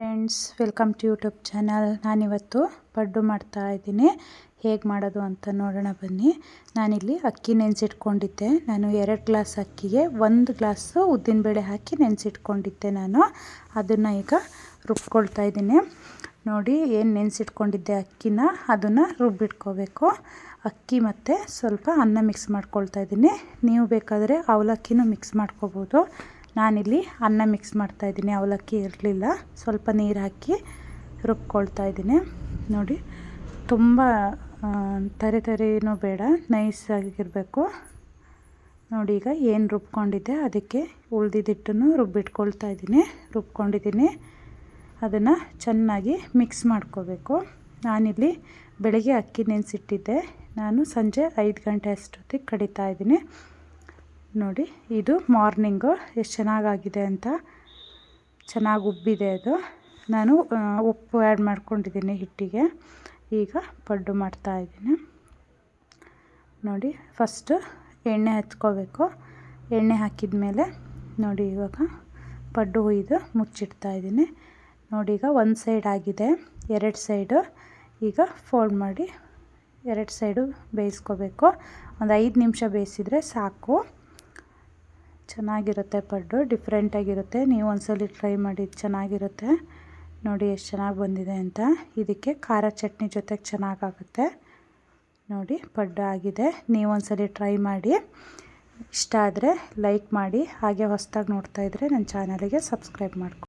Friends welcome to YouTube channel ನಾನಿವತ್ತು ಪಡ್ಡು ಮಾಡ್ತಾ ಇದ್ದೀನಿ. ಹೇಗೆ ಮಾಡೋದು ಅಂತ ನೋಡೋಣ ಬನ್ನಿ. ನಾನಿಲ್ಲಿ ಅಕ್ಕಿ ನೆನೆಸಿಟ್ಕೊಂಡಿದ್ದೆ. ನಾನು ಎರಡು ಗ್ಲಾಸ್ ಅಕ್ಕಿಗೆ ಒಂದು ಗ್ಲಾಸು ಉದ್ದಿನಬೇಳೆ ಹಾಕಿ ನೆನೆಸಿಟ್ಕೊಂಡಿದ್ದೆ ನಾನು. ಅದನ್ನು ಈಗ ರುಬ್ಕೊಳ್ತಾ ಇದ್ದೀನಿ. ನೋಡಿ ಏನು ನೆನೆಸಿಟ್ಕೊಂಡಿದ್ದೆ ಅಕ್ಕಿನ. ಅದನ್ನು ರುಬ್ಬಿಟ್ಕೋಬೇಕು. ಅಕ್ಕಿ ಮತ್ತು ಸ್ವಲ್ಪ ಅನ್ನ ಮಿಕ್ಸ್ ಮಾಡ್ಕೊಳ್ತಾ ಇದ್ದೀನಿ. ನೀವು ಬೇಕಾದರೆ ಅವಲಕ್ಕಿನೂ ಮಿಕ್ಸ್ ಮಾಡ್ಕೋಬೋದು. ನಾನಿಲ್ಲಿ ಅನ್ನ ಮಿಕ್ಸ್ ಮಾಡ್ತಾಯಿದ್ದೀನಿ ಅವಲಕ್ಕಿ ಇರಲಿಲ್ಲ. ಸ್ವಲ್ಪ ನೀರು ಹಾಕಿ ರುಬ್ಕೊಳ್ತಾ ಇದ್ದೀನಿ. ನೋಡಿ, ತುಂಬ ತರಿ ತರಿನೂ ಬೇಡ. ನೈಸಾಗಿರಬೇಕು ನೋಡಿ, ಈಗ ಏನು ರುಬ್ಕೊಂಡಿದ್ದೆ ಅದಕ್ಕೆ ಉಳ್ದಿದ್ದನ್ನು ರುಬ್ಬಿಟ್ಕೊಳ್ತಾ ಇದ್ದೀನಿ. ರುಬ್ಕೊಂಡಿದ್ದೀನಿ. ಅದನ್ನು ಚೆನ್ನಾಗಿ ಮಿಕ್ಸ್ ಮಾಡ್ಕೋಬೇಕು. ನಾನಿಲ್ಲಿ ಬೆಳಗ್ಗೆ ಅಕ್ಕಿ ನೆನೆಸಿಟ್ಟಿದ್ದೆ. ನಾನು ಸಂಜೆ ಐದು ಗಂಟೆ ಅಷ್ಟೊತ್ತಿಗೆ ಕಡಿತಾ ಇದ್ದೀನಿ. ನೋಡಿ, ಇದು ಮಾರ್ನಿಂಗು. ಎಷ್ಟು ಚೆನ್ನಾಗಾಗಿದೆ ಅಂತ. ಚೆನ್ನಾಗಿ ಉಬ್ಬಿದೆ ಅದು. ನಾನು ಉಪ್ಪು ಆ್ಯಡ್ ಮಾಡ್ಕೊಂಡಿದ್ದೀನಿ ಹಿಟ್ಟಿಗೆ. ಈಗ ಪಡ್ಡು ಮಾಡ್ತಾಯಿದ್ದೀನಿ ನೋಡಿ, ಫಸ್ಟು ಎಣ್ಣೆ ಹಚ್ಕೋಬೇಕು ಎಣ್ಣೆ ಹಾಕಿದ ಮೇಲೆ ನೋಡಿ, ಇವಾಗ ಪಡ್ಡು ಹುಯ್ದು ಮುಚ್ಚಿಡ್ತಾ ಇದ್ದೀನಿ. ನೋಡಿ, ಈಗ ಒಂದು ಸೈಡ್ ಆಗಿದೆ, ಎರಡು ಸೈಡು. ಈಗ ಫೋಲ್ಡ್ ಮಾಡಿ, ಎರಡು ಸೈಡು ಬೇಯಿಸ್ಕೋಬೇಕು. ಒಂದು ಐದು ನಿಮಿಷ ಬೇಯಿಸಿದರೆ ಸಾಕು. ಚೆನ್ನಾಗಿರುತ್ತೆ, ಪಡ್ಡು ಡಿಫ್ರೆಂಟಾಗಿರುತ್ತೆ ನೀವು ಒಂದ್ಸಲ ಟ್ರೈ ಮಾಡಿ ಚೆನ್ನಾಗಿರುತ್ತೆ. ನೋಡಿ ಎಷ್ಟು ಚೆನ್ನಾಗಿ ಬಂದಿದೆ ಅಂತ. ಇದಕ್ಕೆ ಖಾರ ಚಟ್ನಿ ಜೊತೆಗೆ ಚೆನ್ನಾಗಾಗುತ್ತೆ. ನೋಡಿ ಪಡ್ಡು ಆಗಿದೆ. ನೀವು ಒಂದ್ಸಲ ಟ್ರೈ ಮಾಡಿ. ಇಷ್ಟ ಆದರೆ ಲೈಕ್ ಮಾಡಿ. ಹಾಗೆ ಹೊಸದಾಗಿ ನೋಡ್ತಾಯಿದ್ರೆ ನನ್ನ ಚಾನಲಿಗೆ ಸಬ್ಸ್ಕ್ರೈಬ್ ಮಾಡ್ಕೊ